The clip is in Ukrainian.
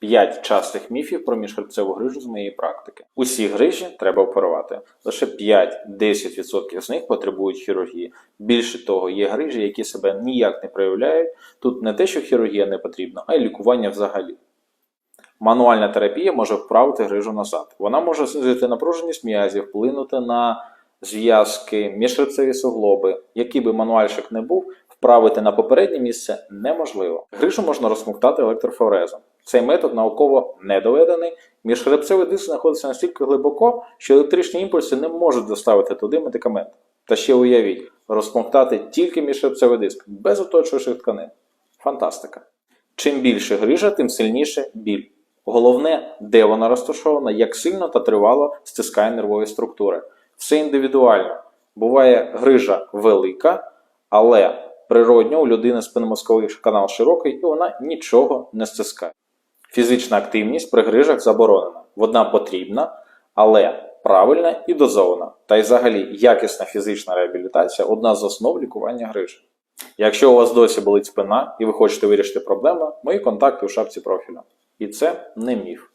5 частих міфів про міжхребцеву грижу з моєї практики. Усі грижі треба оперувати. Лише 5-10% з них потребують хірургії. Більше того, є грижі, які себе ніяк не проявляють. Тут не те, що хірургія не потрібна, а й лікування взагалі. Мануальна терапія може вправити грижу назад. Вона може знизити напруженість м'язів, вплинути на зв'язки, міжхребцеві суглоби. Який би мануальщик не був, вправити на попереднє місце неможливо. Грижу можна розсмоктати електрофорезом. Цей метод науково не доведений. Міжхребцевий диск знаходиться настільки глибоко, що електричні імпульси не можуть доставити туди медикамент. Та ще уявіть, розсмоктати тільки міжхребцевий диск без оточуючих тканин. Фантастика. Чим більше грижа, тим сильніше біль. Головне, де вона розташована, як сильно та тривало стискає нервові структури. Все індивідуально. Буває грижа велика, але природньо у людини спинномозковий канал широкий і вона нічого не стискає. Фізична активність при грижах заборонена. Вона потрібна, але правильна і дозована. Та й взагалі якісна фізична реабілітація одна з основ лікування гриж. Якщо у вас досі болить спина і ви хочете вирішити проблему, мої контакти у шапці профілю. І це не міф.